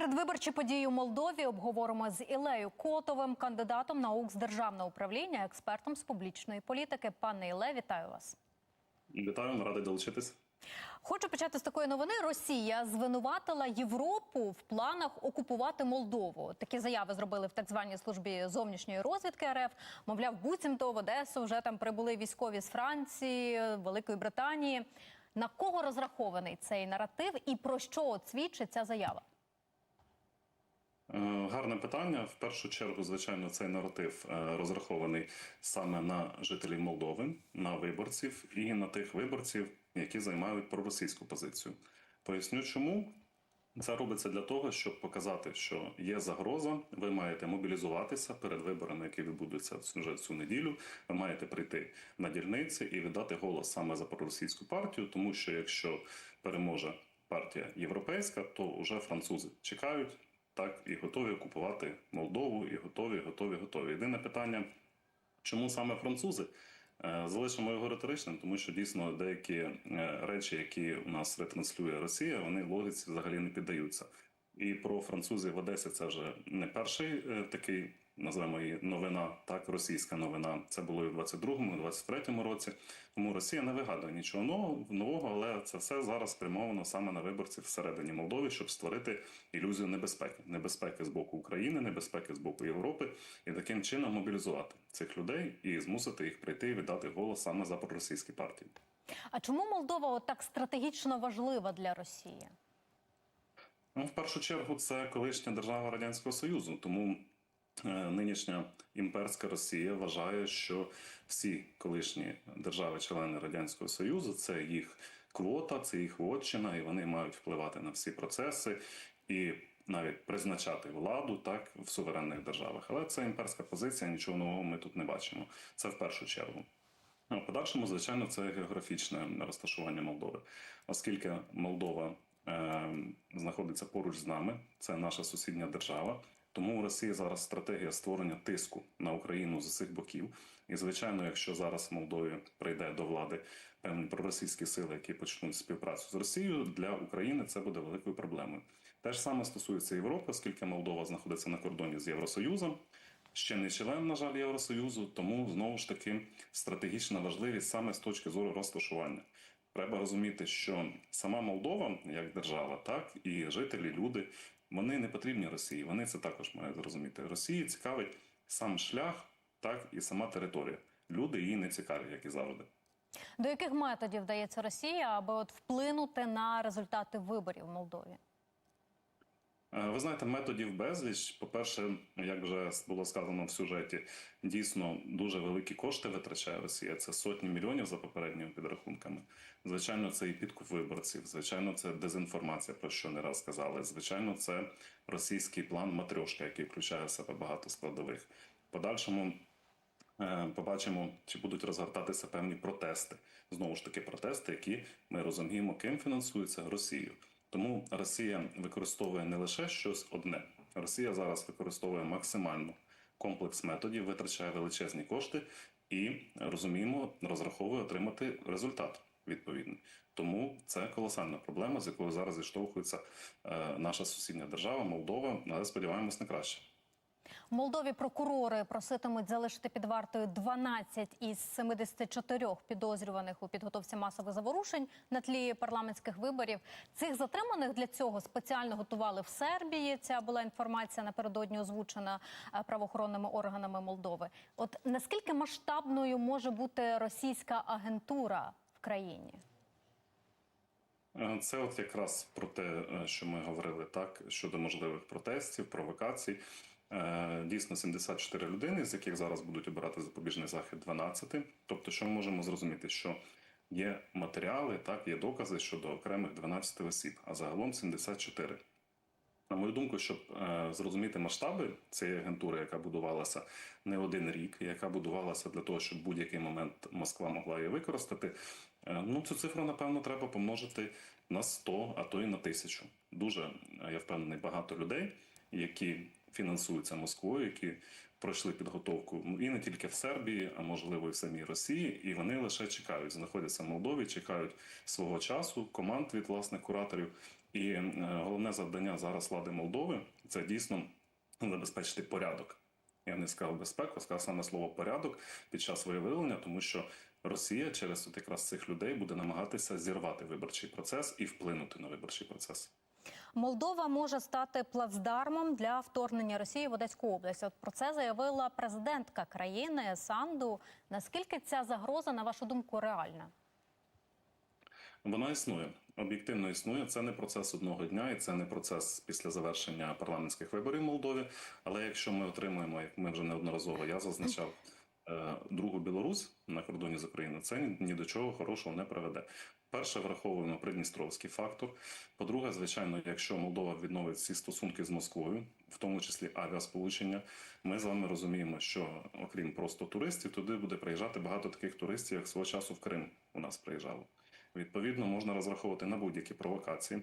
Передвиборчі події у Молдові обговоримо з Ілею Котовим, кандидатом наук з державного управління, експертом з публічної політики. Пане Іле, вітаю вас. Вітаю, радий долучитись. Хочу почати з такої новини. Росія звинуватила Європу в планах окупувати Молдову. Такі заяви зробили в так званій службі зовнішньої розвідки РФ. Мовляв, буцімто в Одесу вже там прибули військові з Франції, Великої Британії. На кого розрахований цей наратив і про що свідчить ця заява? Е, Гарне питання. В першу чергу, звичайно, цей наратив е, розрахований саме на жителів Молдови, на виборців і на тих виборців, які займають проросійську позицію. Поясню, чому. Це робиться для того, щоб показати, що є загроза. Ви маєте мобілізуватися перед виборами, які відбудуться вже цю неділю. Ви маєте прийти на дільниці і віддати голос саме за проросійську партію, тому що якщо переможе партія європейська, то вже французи чекають так і готові окупувати Молдову, і готові, готові, готові. Єдине питання, чому саме французи? Е, Залишимо його риторичним, тому що дійсно деякі е, речі, які у нас ретранслює Росія, вони логіці взагалі не піддаються. І про французів в Одесі це вже не перший е, такий, називаємо її новина, так російська новина. Це було і в 22-му, і в 23-му році. Тому Росія не вигадує нічого нового, нового, але це все зараз спрямовано саме на виборців всередині Молдови, щоб створити ілюзію небезпеки, небезпеки з боку України, небезпеки з боку Європи, і таким чином мобілізувати цих людей і змусити їх прийти і віддати голос саме за проросійські партії. А чому Молдова от так стратегічно важлива для Росії? Ну, в першу чергу, це колишня держава Радянського Союзу, тому нинішня імперська Росія вважає, що всі колишні держави-члени Радянського Союзу це їх квота, це їх вотчина, і вони мають впливати на всі процеси і навіть призначати владу так в суверенних державах. Але це імперська позиція, нічого нового ми тут не бачимо. Це в першу чергу. А в подальшому, звичайно, це географічне розташування Молдови, оскільки Молдова е, знаходиться поруч з нами, це наша сусідня держава. Тому у Росії зараз стратегія створення тиску на Україну з усіх боків. І звичайно, якщо зараз в Молдові прийде до влади певні проросійські сили, які почнуть співпрацю з Росією, для України це буде великою проблемою. Те ж саме стосується Європи, оскільки Молдова знаходиться на кордоні з Євросоюзом. Ще не член, на жаль, Євросоюзу, тому знову ж таки стратегічна важливість саме з точки зору розташування. Треба розуміти, що сама Молдова, як держава, так і жителі, люди, вони не потрібні Росії. Вони це також мають зрозуміти. Росії цікавить сам шлях, так і сама територія. Люди її не цікаві, як і завжди. До яких методів вдається Росія, аби от вплинути на результати виборів в Молдові? Е, Ви знаєте, методів безліч. По-перше, як вже було сказано в сюжеті, дійсно дуже великі кошти витрачає Росія. Це сотні мільйонів за попередніми підрахунками. Звичайно, це і підкуп виборців. Звичайно, це дезінформація, про що не раз сказали. Звичайно, це російський план матрьошка, який включає в себе багато складових. Подальшому. е, Побачимо, чи будуть розгортатися певні протести. Знову ж таки, протести, які ми розуміємо, ким фінансуються Росією. Тому Росія використовує не лише щось одне. Росія зараз використовує максимально комплекс методів, витрачає величезні кошти і розуміємо, розраховує отримати результат відповідний. Тому це колосальна проблема, з якою зараз зіштовхується е, наша сусідня держава, Молдова. Але сподіваємось на краще. В Молдові прокурори проситимуть залишити під вартою 12 із 74 підозрюваних у підготовці масових заворушень на тлі парламентських виборів. Цих затриманих для цього спеціально готували в Сербії. Ця була інформація напередодні озвучена е, правоохоронними органами Молдови. От наскільки масштабною може бути російська агентура в країні? Е, Це от якраз про те, е, що ми говорили так щодо можливих протестів, провокацій. Е, Дійсно, 74 людини, з яких зараз будуть обирати запобіжний захід 12. Тобто, що ми можемо зрозуміти, що є матеріали, так є докази щодо окремих 12 осіб, а загалом 74. На мою думку, щоб е, зрозуміти масштаби цієї агентури, яка будувалася не один рік, яка будувалася для того, щоб будь-який момент Москва могла її використати. е, ну цю цифру напевно треба помножити на 100, а то й на тисячу. Дуже я впевнений, багато людей, які фінансуються Москвою, які пройшли підготовку і не тільки в Сербії, а можливо і в самій Росії, і вони лише чекають, знаходяться в Молдові, чекають свого часу, команд від власних кураторів І е, головне завдання зараз влади Молдови це дійсно забезпечити порядок. Я не сказав безпеку, сказав саме слово порядок під час виявлення, тому що Росія через от якраз цих людей буде намагатися зірвати виборчий процес і вплинути на виборчий процес. Молдова може стати плацдармом для вторгнення Росії в Одеську область. От про це заявила президентка країни Санду. Наскільки ця загроза, на вашу думку, реальна? Вона існує, об'єктивно існує. Це не процес одного дня, і це не процес після завершення парламентських виборів в Молдові. Але якщо ми отримуємо, як ми вже неодноразово я зазначав, е, другу Білорусь на кордоні з Україною, це ні до чого хорошого не приведе. Перше, враховуємо придністровський фактор. По-друге, звичайно, якщо Молдова відновить всі стосунки з Москвою, в тому числі авіасполучення, ми з вами розуміємо, що окрім просто туристів, туди буде приїжджати багато таких туристів, як свого часу в Крим у нас приїжджало. Відповідно, можна розраховувати на будь-які провокації.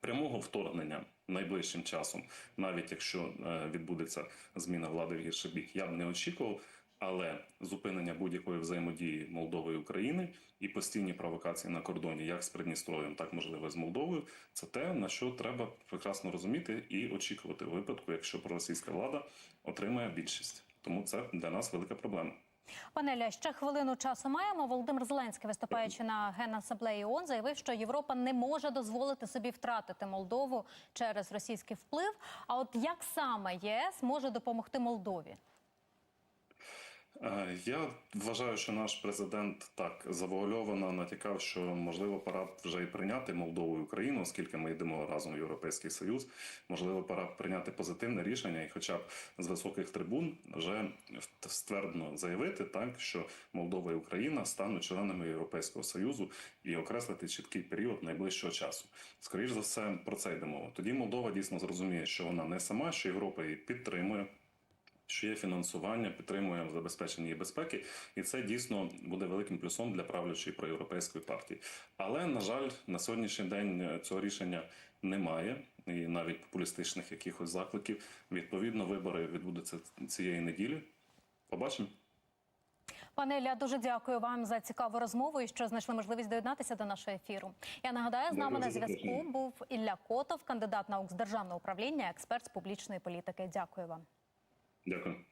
Прямого вторгнення найближчим часом, навіть якщо е, відбудеться зміна влади в гірший бік, я б не очікував. Але зупинення будь-якої взаємодії Молдови і України і постійні провокації на кордоні, як з Придністров'ям, так можливо з Молдовою, це те, на що треба прекрасно розуміти і очікувати випадку, якщо проросійська влада отримає більшість. Тому це для нас велика проблема. Пане Ілля, ще хвилину часу маємо. Володимир Зеленський, виступаючи на генасамблеї ООН, заявив, що Європа не може дозволити собі втратити Молдову через російський вплив. А от як саме ЄС може допомогти Молдові? Е, Я вважаю, що наш президент так завуальовано натякав, що можливо пора вже і прийняти Молдову і Україну, оскільки ми йдемо разом в Європейський Союз. Можливо, пора прийняти позитивне рішення і, хоча б з високих трибун, вже ствердно заявити так, що Молдова і Україна стануть членами Європейського союзу і окреслити чіткий період найближчого часу. Скоріш за все, про це йде мова. Тоді Молдова дійсно зрозуміє, що вона не сама, що Європа її підтримує що є фінансування, підтримує забезпечення її безпеки, і це дійсно буде великим плюсом для правлячої проєвропейської партії. Але на жаль, на сьогоднішній день е, цього рішення немає, і навіть популістичних якихось закликів. Відповідно, вибори відбудуться цієї неділі. Побачимо. Пане Ілля, дуже дякую вам за цікаву розмову і що знайшли можливість доєднатися до нашого ефіру. Я нагадаю, з нами на зв'язку був Ілля Котов, кандидат наук з державного управління, експерт з публічної політики. Дякую вам. Дякую.